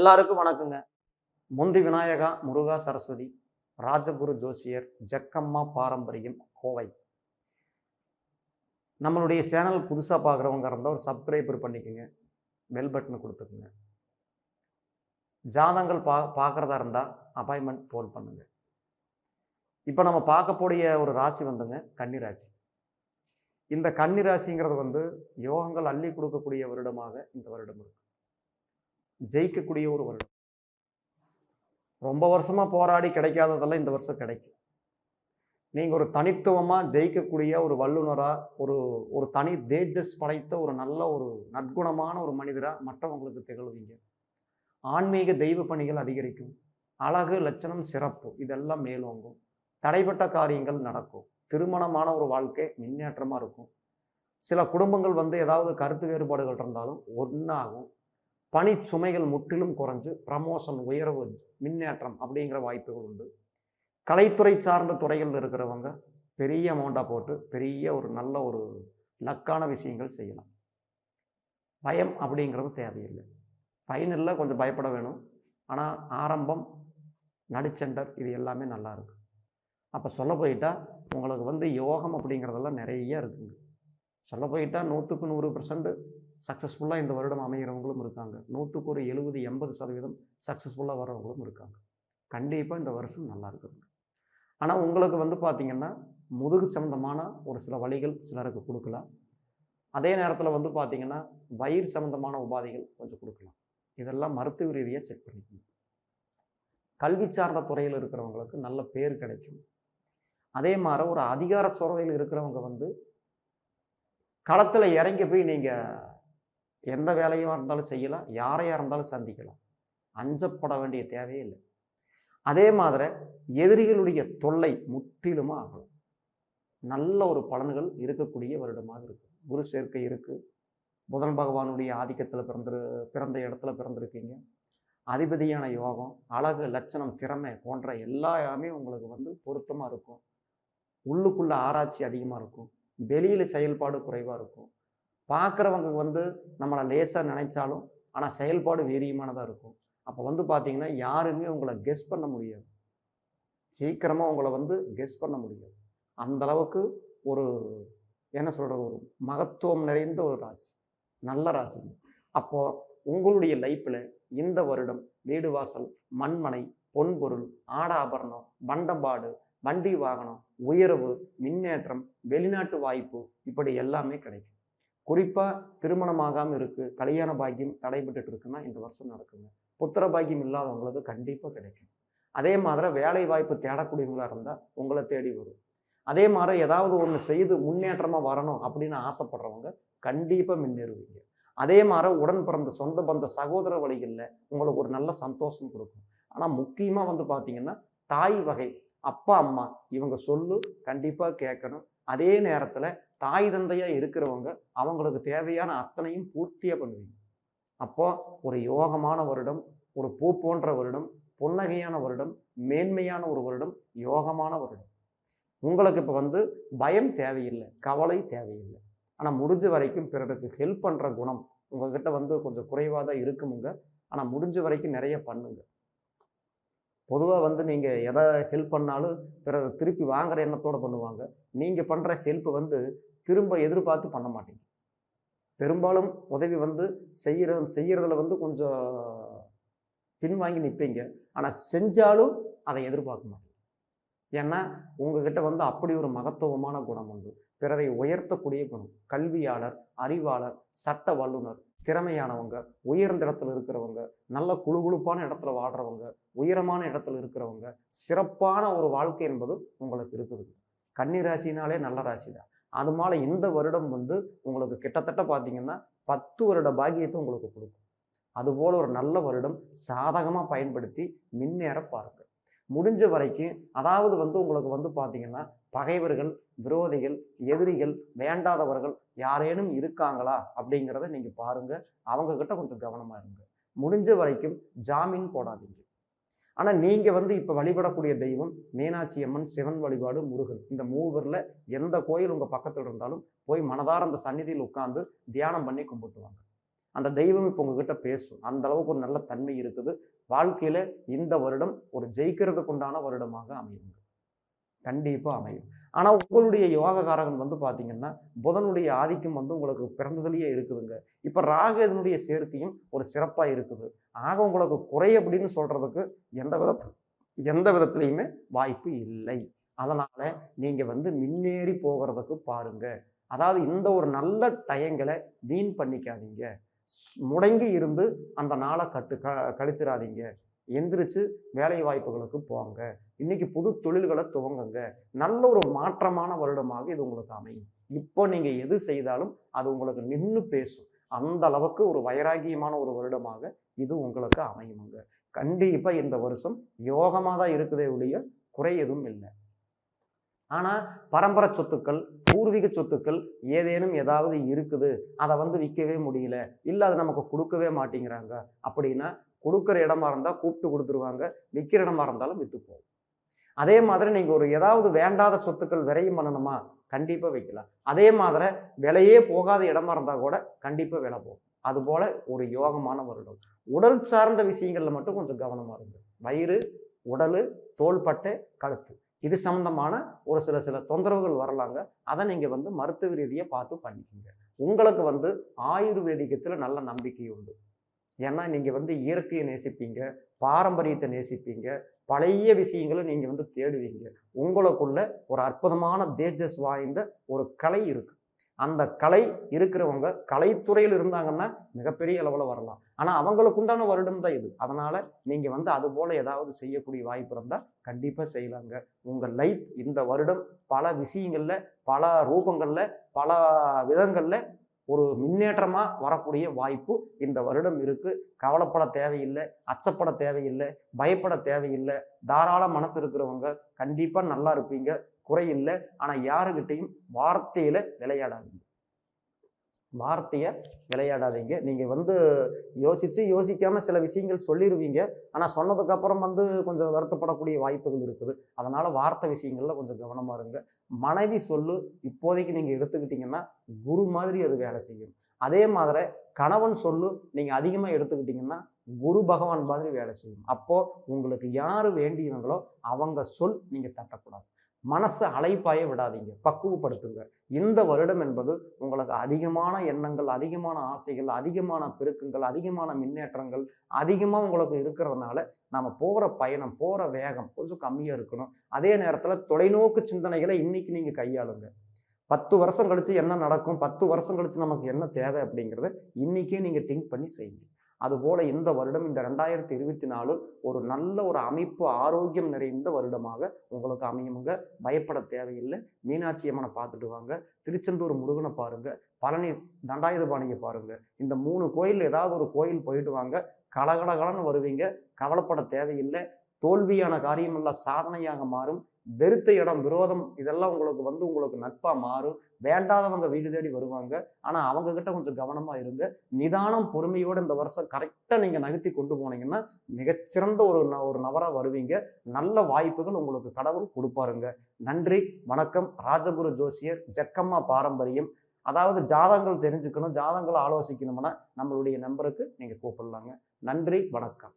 எல்லாருக்கும் வணக்கங்க. முந்தி விநாயகா முருகா சரஸ்வதி ராஜகுரு ஜோசியர் ஜக்கம்மா பாரம்பரியம் கோவை. நம்மளுடைய சேனல் புதுசாக பார்க்குறவங்க இருந்தால் ஒரு சப்ஸ்கிரைபர் பண்ணிக்கோங்க. Bell button கொடுத்துக்குங்க. ஜாதங்கள் பா பார்க்குறதா இருந்தால் அப்பாயின்மெண்ட் ஃபோன் பண்ணுங்க. இப்போ நம்ம பார்க்கக்கூடிய ஒரு ராசி வந்துங்க கன்னி ராசி இந்த கன்னி ராசிங்கிறது வந்து யோகங்கள் அள்ளி கொடுக்கக்கூடிய வருடமாக இந்த வருடம் இருக்குது ஜெயிக்கக்கூடிய ஒரு வருடம். ரொம்ப வருஷமாக போராடி கிடைக்காததெல்லாம் இந்த வருஷம் கிடைக்கும். நீங்கள் ஒரு தனித்துவமாக ஜெயிக்கக்கூடிய ஒரு வல்லுநராக ஒரு ஒரு தனி தேஜஸ் படைத்த ஒரு நல்ல ஒரு நற்குணமான ஒரு மனிதராக மற்றவங்களுக்கு திகழ்வீங்க. ஆன்மீக தெய்வ பணிகள் அதிகரிக்கும். அழகு லட்சணம் சிறப்பு இதெல்லாம் மேலோங்கும். தடைப்பட்ட காரியங்கள் நடக்கும். திருமணமான ஒரு வாழ்க்கை முன்னேற்றமாக இருக்கும். சில குடும்பங்கள் வந்து ஏதாவது கருத்து வேறுபாடுகள் இருந்தாலும் ஒன்றாகும் பணி சுமைகள் முற்றிலும் குறைஞ்சு ப்ரமோஷன் உயர்வு மின்னேற்றம் அப்படிங்கிற வாய்ப்புகள் உண்டு. கலைத்துறை சார்ந்த துறைகளில் இருக்கிறவங்க பெரிய அமௌண்ட்டாக போட்டு பெரிய ஒரு நல்ல ஒரு லக்கான விஷயங்கள் செய்யலாம். பயம் அப்படிங்கிறது தேவையில்லை. ஃபைனலில் கொஞ்சம் பயப்பட வேணும். ஆனால் ஆரம்பம் நடுச்சென்டர் இது எல்லாமே நல்லா இருக்கு. அப்போ சொல்ல போயிட்டா உங்களுக்கு வந்து யோகம் அப்படிங்கிறதெல்லாம் நிறைய இருக்குங்க. சொல்ல போயிட்டா நூற்றுக்கு நூறு பர்சன்ட் சக்ஸஸ்ஃபுல்லாக இந்த வருடம் அமைகிறவங்களும் இருக்காங்க. நூற்றுக்கு ஒரு எழுபது எண்பது சதவீதம் சக்ஸஸ்ஃபுல்லாக வரவங்களும் இருக்காங்க. கண்டிப்பாக இந்த வருஷம் நல்லா இருக்குதுங்க. ஆனால் உங்களுக்கு வந்து பார்த்திங்கன்னா முதுகு சம்மந்தமான ஒரு சில வழிகள் சிலருக்கு கொடுக்கலாம். அதே நேரத்தில் வந்து பார்த்திங்கன்னா வயிறு சம்மந்தமான உபாதைகள் கொஞ்சம் கொடுக்கலாம். இதெல்லாம் மருத்துவ ரீதியாக செக் பண்ணிக்கணும். கல்வி சார்ந்த துறையில் இருக்கிறவங்களுக்கு நல்ல பேர் கிடைக்கும். அதே மாதிரி ஒரு அதிகார சுரவையில் இருக்கிறவங்க வந்து களத்தில் இறங்கி போய் நீங்கள் எந்த வேலையாக இருந்தாலும் செய்யலாம் யாரையாக இருந்தாலும் சந்திக்கலாம். அஞ்சப்பட வேண்டிய தேவையே இல்லை. அதே மாதிரி எதிரிகளுடைய தொல்லை முற்றிலுமா ஆகலாம் நல்ல ஒரு பலன்கள் இருக்கக்கூடிய வருடமாக இருக்கும் குரு சேர்க்கை இருக்கு. புதன் பகவானுடைய ஆதிக்கத்தில் பிறந்திரு பிறந்த இடத்துல பிறந்திருக்கீங்க. அதிபதியான யோகம் அழகு லட்சணம் திறமை போன்ற எல்லாமே உங்களுக்கு வந்து பொருத்தமாக இருக்கும். உள்ளுக்குள்ள ஆராய்ச்சி அதிகமாக இருக்கும். வெளியில் செயல்பாடு குறைவாக இருக்கும். பார்க்குறவங்க வந்து நம்மளை லேசாக நினைச்சாலும் ஆனால் செயல்பாடு வீரியமானதாக இருக்கும். அப்போ வந்து பார்த்தீங்கன்னா யாருமே உங்களை கெஸ் பண்ண முடியாது. சீக்கிரமாக உங்களை வந்து கெஸ் பண்ண முடியாது. அந்த அளவுக்கு ஒரு என்ன சொல்கிறது ஒரு மகத்துவம் நிறைந்த ஒரு ராசி. நல்ல ராசி அப்போது உங்களுடைய லைஃப்பில் இந்த வருடம் வீடு வாசல் மண்மனை பொன்பொருள் ஆடாபரணம் பண்டம்பாடு வண்டி வாகனம் உயர்வு முன்னேற்றம் வெளிநாட்டு வாய்ப்பு இப்படி எல்லாமே கிடைக்கும். குறிப்பாக திருமணமாகாமல் இருக்குது கல்யாண பாக்கியம் தடைபட்டு இருக்குன்னா இந்த வருஷம் நடக்குங்க. புத்திர பாக்கியம் இல்லாதவங்களுக்கு கண்டிப்பாக கிடைக்கும். அதே மாதிரி வேலை வாய்ப்பு தேடக்கூடியவங்களாக இருந்தால் உங்களை தேடி வரும். அதே மாதிரி ஏதாவது ஒன்று செய்து முன்னேற்றமாக வரணும் அப்படின்னு ஆசைப்படுறவங்க கண்டிப்பாக முன்னேறுவீங்க. அதே மாதிரி உடன் பிறந்த சொந்த பந்த சகோதர வழிகளில் உங்களுக்கு ஒரு நல்ல சந்தோஷம் கொடுக்கும். ஆனால் முக்கியமாக வந்து பார்த்தீங்கன்னா தாய் வகை அப்பா அம்மா இவங்க சொல்லு கண்டிப்பாக கேட்கணும். அதே நேரத்தில் தாய் தந்தையாக இருக்கிறவங்க அவங்களுக்கு தேவையான அத்தனையும் பூர்த்தியாக பண்ணுவீங்க. அப்போ ஒரு யோகமான வருடம் ஒரு பூ போன்ற வருடம் புன்னகையான வருடம் மேன்மையான ஒரு வருடம் யோகமான வருடம். உங்களுக்கு இப்போ வந்து பயம் தேவையில்லை கவலை தேவையில்லை. ஆனால் முடிஞ்ச வரைக்கும் பிறருக்கு ஹெல்ப் பண்ணுற குணம் உங்ககிட்ட வந்து கொஞ்சம் குறைவாக தான் இருக்குமுங்க. ஆனால் முடிஞ்ச வரைக்கும் நிறைய பண்ணுங்க. பொதுவாக வந்து நீங்கள் எதை ஹெல்ப் பண்ணாலும் பிறர் திருப்பி வாங்குற எண்ணத்தோடு பண்ணுவாங்க. நீங்கள் பண்ணுற ஹெல்ப் வந்து திரும்ப எதிர்பார்த்து பண்ண மாட்டீங்க. பெரும்பாலும் உதவி வந்து செய்கிற செய்கிறதுல வந்து கொஞ்சம் பின்வாங்கி நிற்பீங்க ஆனால் செஞ்சாலும் அதை எதிர்பார்க்க மாட்டீங்க. ஏன்னா உங்ககிட்ட வந்து அப்படி ஒரு மகத்துவமான குணம் உண்டு. பிறரை உயர்த்தக்கூடிய குணம். கல்வியாளர் அறிவாளர் சட்ட வல்லுனர் திறமையானவங்க உயர்ந்த இடத்துல இருக்கிறவங்க நல்ல குழுகுழுப்பான இடத்துல வாழ்கிறவங்க உயரமான இடத்துல இருக்கிறவங்க சிறப்பான ஒரு வாழ்க்கை என்பது உங்களுக்கு இருக்குது. கன்னி ராசினாலே நல்ல ராசி தான் அது மேலே இந்த வருடம் வந்து உங்களுக்கு கிட்டத்தட்ட பார்த்தீங்கன்னா பத்து வருட பாக்கியத்தை உங்களுக்கு கொடுக்கும். அதுபோல் ஒரு நல்ல வருடம் சாதகமாக பயன்படுத்தி முன்னேற பாருங்கள். முடிஞ்ச வரைக்கும் அதாவது வந்து உங்களுக்கு வந்து பார்த்தீங்கன்னா பகைவர்கள் விரோதிகள் எதிரிகள் வேண்டாதவர்கள் யாரேனும் இருக்காங்களா அப்படிங்கிறத நீங்கள் பாருங்கள் அவங்கக்கிட்ட கொஞ்சம் கவனமாக இருங்க. முடிஞ்ச வரைக்கும் ஜாமீன் போடாதீங்க. ஆனால் நீங்கள் வந்து இப்போ வழிபடக்கூடிய தெய்வம் மீனாட்சி அம்மன் சிவன் வழிபாடு முருகன். இந்த மூவரில் எந்த கோயில் உங்கள் பக்கத்தில் இருந்தாலும் போய் மனதார அந்த சந்நிதியில் உட்காந்து தியானம் பண்ணி கும்பிட்டுவாங்க. அந்த தெய்வம் இப்போ உங்ககிட்ட பேசும். அந்த அளவுக்கு ஒரு நல்ல தன்மை இருக்குது. வாழ்க்கையில் இந்த வருடம் ஒரு ஜெயிக்கிறதுக்கு உண்டான வருடமாக அமையுங்க. கண்டிப்பாக அமையும். ஆனால் உங்களுடைய யோகக்காரகன் வந்து பார்த்தீங்கன்னா புதனுடைய ஆதிக்கம் வந்து உங்களுக்கு பிறந்ததுலேயே இருக்குதுங்க. இப்போ ராகதனுடைய சேர்க்கையும் ஒரு சிறப்பாக இருக்குது. ஆக உங்களுக்கு குறை அப்படின்னு சொல்கிறதுக்கு எந்த விதத்தில் எந்த விதத்துலையுமே வாய்ப்பு இல்லை. அதனால் நீங்கள் வந்து முன்னேறி போகிறதுக்கு பாருங்கள் அதாவது இந்த ஒரு நல்ல டயங்களை வீண் பண்ணிக்காதீங்க. முடங்கி இருந்து அந்த நாளை கட்டு க கழிச்சிடாதீங்க. எந்திரிச்சு வேலை வாய்ப்புகளுக்கு போங்க. இன்னைக்கு புது தொழில்களை துவங்குங்க. நல்ல ஒரு மாற்றமான வருடமாக இது உங்களுக்கு அமையும். இப்போ நீங்க எது செய்தாலும் அது உங்களுக்கு நின்று பேசும். அந்த அளவுக்கு ஒரு வைராகியமான ஒரு வருடமாக இது உங்களுக்கு அமையுங்க. கண்டிப்பா இந்த வருஷம் யோகமாக தான் இருக்குதே ஒழிய குறை எதுவும் இல்லை. ஆனா பரம்பரை சொத்துக்கள் பூர்வீக சொத்துக்கள் ஏதேனும் ஏதாவது இருக்குது அதை வந்து விற்கவே முடியல இல்லை அதை நமக்கு கொடுக்கவே மாட்டேங்கிறாங்க அப்படின்னா கொடுக்குற இடமா இருந்தால் கூப்பிட்டு கொடுத்துருவாங்க விற்கிற இடமா இருந்தாலும் விற்று போகும் அதே மாதிரி நீங்கள் ஒரு ஏதாவது வேண்டாத சொத்துக்கள் விரையும் பண்ணணுமா? கண்டிப்பாக வைக்கலாம். அதே மாதிரி விலையே போகாத இடமா இருந்தால் கூட கண்டிப்பாக விலை போகும். அதுபோல் ஒரு யோகமான வருடம். உடல் சார்ந்த விஷயங்களில் மட்டும் கொஞ்சம் கவனமாக இருங்க. வயிறு உடல் தோள்பட்டை கழுத்து. இது சம்மந்தமான ஒரு சில சில தொந்தரவுகள் வரலாங்க. அதை நீங்கள் வந்து மருத்துவ ரீதியாக பார்த்து பண்ணிக்கோங்க. உங்களுக்கு வந்து ஆயுர்வேதிகத்தில் நல்ல நம்பிக்கை உண்டு. ஏன்னா நீங்கள் வந்து இயற்கையை நேசிப்பீங்க. பாரம்பரியத்தை நேசிப்பீங்க. பழைய விஷயங்களை நீங்கள் வந்து தேடுவீங்க. உங்களுக்குள்ள ஒரு அற்புதமான தேஜஸ் வாய்ந்த ஒரு கலை இருக்கு. அந்த கலை இருக்கிறவங்க கலைத்துறையில் இருந்தாங்கன்னா மிகப்பெரிய அளவில் வரலாம். ஆனால் அவங்களுக்கு உண்டான வருடம் தான் இது. அதனால் நீங்கள் வந்து அது போல் ஏதாவது செய்யக்கூடிய வாய்ப்பு இருந்தால் கண்டிப்பாக செய்யலாங்க. உங்கள் லைஃப் இந்த வருடம் பல விஷயங்களில் பல ரூபங்களில் பல விதங்களில் ஒரு முன்னேற்றமாக வரக்கூடிய வாய்ப்பு இந்த வருடம் இருக்குது கவலைப்பட தேவையில்லை அச்சப்பட தேவையில்லை பயப்பட தேவையில்லை. தாராள மனசு இருக்கிறவங்க கண்டிப்பாக நல்லா இருப்பீங்க. குறையில்லை ஆனால் யாருக்கிட்டையும் வார்த்தையில் விளையாடாதீங்க. வார்த்தையை விளையாடாதீங்க. நீங்கள் வந்து யோசித்து யோசிக்காமல் சில விஷயங்கள் சொல்லிடுவீங்க ஆனால் சொன்னதுக்கப்புறம் வந்து கொஞ்சம் வருத்தப்படக்கூடிய வாய்ப்புகள் இருக்குது. அதனால் வார்த்தை விஷயங்களில் கொஞ்சம் கவனமாக இருங்க. மனைவி சொல்லு இப்போதைக்கு நீங்க எடுத்துக்கிட்டீங்கன்னா குரு மாதிரி அது வேலை செய்யும். அதே மாதிரி கணவன் சொல்லு நீங்க அதிகமா எடுத்துக்கிட்டீங்கன்னா குரு பகவான் மாதிரி வேலை செய்யும். அப்போ உங்களுக்கு யார் வேண்டியவங்களோ அவங்க சொல் நீங்க தட்டக்கூடாது. மனசை அலைப்பாய விடாதீங்க பக்குவப்படுத்துங்க. இந்த வருடம் என்பது உங்களுக்கு அதிகமான எண்ணங்கள் அதிகமான ஆசைகள் அதிகமான பெருக்கங்கள் அதிகமான முன்னேற்றங்கள் அதிகமாக உங்களுக்கு இருக்கிறதுனால நம்ம போகிற பயணம் போகிற வேகம் கொஞ்சம் கம்மியாக இருக்கணும். அதே நேரத்தில் தொலைநோக்கு சிந்தனைகளை இன்னைக்கு நீங்கள் கையாளுங்க. பத்து வருஷம் கழித்து என்ன நடக்கும் பத்து வருஷம் கழித்து நமக்கு என்ன தேவை அப்படிங்கிறத இன்றைக்கே நீங்கள் திங்க் பண்ணி செய்யுங்க. அதுபோல இந்த வருடம் இந்த ரெண்டாயிரத்தி இருபத்தி நாலு ஒரு நல்ல ஒரு அமைப்பு ஆரோக்கியம் நிறைந்த வருடமாக உங்களுக்கு அமையுங்க. பயப்பட தேவையில்லை. மீனாட்சி அம்மனை பார்த்துட்டு வாங்க. திருச்செந்தூர் முருகனை பாருங்க. பழனி தண்டாயுதபாணியை பாருங்க. இந்த மூணு கோயில் ஏதாவது ஒரு கோயில் போயிட்டு வாங்க. கலகலகலன்னு வருவீங்க. கவலைப்பட தேவையில்லை. தோல்வியான காரியமெல்லாம் சாதனையாக மாறும். வெறுத்த இடம் விரோதம் இதெல்லாம் உங்களுக்கு வந்து உங்களுக்கு நட்பா மாறும். வேண்டாதவங்க வீடு தேடி வருவாங்க. ஆனா அவங்க கிட்ட கொஞ்சம் கவனமா இருங்க. நிதானம் பொறுமையோடு இந்த வருஷம் கரெக்டா நீங்க நகர்த்தி கொண்டு போனீங்கன்னா மிகச்சிறந்த ஒரு ந- ஒரு நபரா வருவீங்க. நல்ல வாய்ப்புகள் உங்களுக்கு கடவுள் கொடுப்பாருங்க. நன்றி வணக்கம். ராஜகுரு ஜோசியர் ஜக்கம்மா பாரம்பரியம். அதாவது ஜாதகங்கள் தெரிஞ்சுக்கணும் ஜாதகங்களை ஆலோசிக்கணும்னா நம்மளுடைய நம்பருக்கு நீங்கள் கூப்பிடலாங்க. நன்றி வணக்கம்.